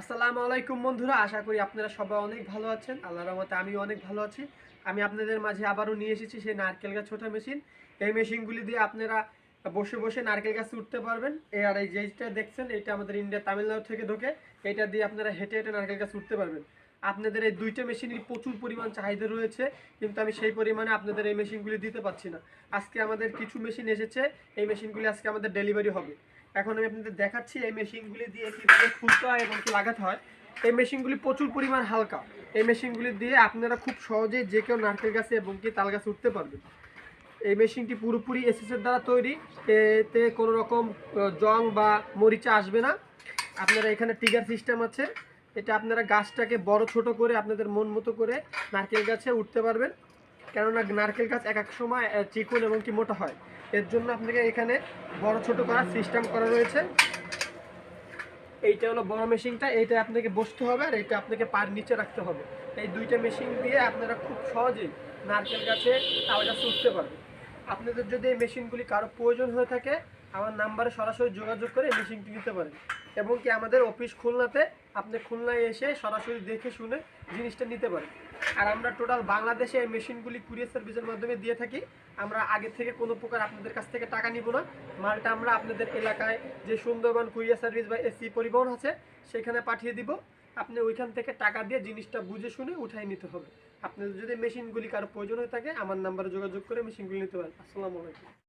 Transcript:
আসসালামু আলাইকুম বন্ধুরা, আশা করি আপনারা সবাই অনেক ভালো আছেন। আল্লাহর রহমতে আমিও অনেক ভালো আছি। আমি আপনাদের মাঝে আবারও নিয়ে এসেছি সেই নারকেল গাছ ছোটা মেশিন। এই মেশিনগুলি দিয়ে আপনারা বসে বসে নারকেল গাছ উঠতে পারবেন। আর এই যেটা দেখছেন, এটা আমাদের ইন্ডিয়া তামিলনাড়ু থেকে ঢোকে। এটা দিয়ে আপনারা হেঁটে হেঁটে নারকেল গাছ উঠতে পারবেন। আপনাদের এই দুইটা মেশিনের প্রচুর পরিমাণ চাহিদা রয়েছে, কিন্তু আমি সেই পরিমাণে আপনাদের এই মেশিনগুলি দিতে পারছি না। আজকে আমাদের কিছু মেশিন এসেছে। এই মেশিনগুলি আজকে আমাদের ডেলিভারি হবে। এখন আমি আপনাদের দেখাচ্ছি, এই মেশিনগুলি দিয়ে কীভাবে খুলতে হয় এবং কি লাগাতে হয়। এই মেশিনগুলি প্রচুর পরিমাণ হালকা। এই মেশিনগুলি দিয়ে আপনারা খুব সহজেই যে কেউ নারকেল গাছে এবং কি তাল গাছে উঠতে পারবেন। এই মেশিনটি পুরোপুরি এসএসের দ্বারা তৈরি। এতে কোনো রকম জং বা মরিচা আসবে না। আপনারা এখানে টিগার সিস্টেম আছে। এটা আপনারা গাছটাকে বড় ছোট করে আপনাদের মন মতো করে নারকেল গাছে উঠতে পারবেন। কেননা নারকেল গাছ এক এক সময় চিকুন এবং কি মোটা হয়। এর জন্য আপনাকে এখানে বড় ছোট করার সিস্টেম করা রয়েছে। এইটা হলো বড় মেশিনটা, এইটা আপনাকে বসতে হবে আর এইটা আপনাকে পার নিচে রাখতে হবে। এই দুইটা মেশিন দিয়ে আপনারা খুব সহজেই নারকেল গাছে তাল গাছে উঠতে পারবেন। আপনাদের যদি এই মেশিনগুলি কারও প্রয়োজন হয়ে থাকে, আমার নাম্বারে সরাসরি যোগাযোগ করে মেশিনটি নিতে পারেন। এবং কি আমাদের অফিস খুলনাতে আপনি খুলনায় এসে সরাসরি দেখে শুনে জিনিসটা নিতে পারেন। আর আমরা টোটাল বাংলাদেশে এই মেশিনগুলি কুরিয়ার সার্ভিসের মাধ্যমে দিয়ে থাকি। আমরা আগে থেকে কোনো প্রকার আপনাদের কাছ থেকে টাকা নিব না। মালটা আমরা আপনাদের এলাকায় যে সুন্দরবন কুরিয়ার সার্ভিস বা এসি পরিবহন আছে, সেখানে পাঠিয়ে দিব। আপনি ওইখান থেকে টাকা দিয়ে জিনিসটা বুঝে শুনে উঠাই নিতে হবে। আপনাদের যদি মেশিনগুলি কারও প্রয়োজন হয়ে থাকে, আমার নাম্বারে যোগাযোগ করে মেশিনগুলি নিতে পারেন। আসসালামু আলাইকুম।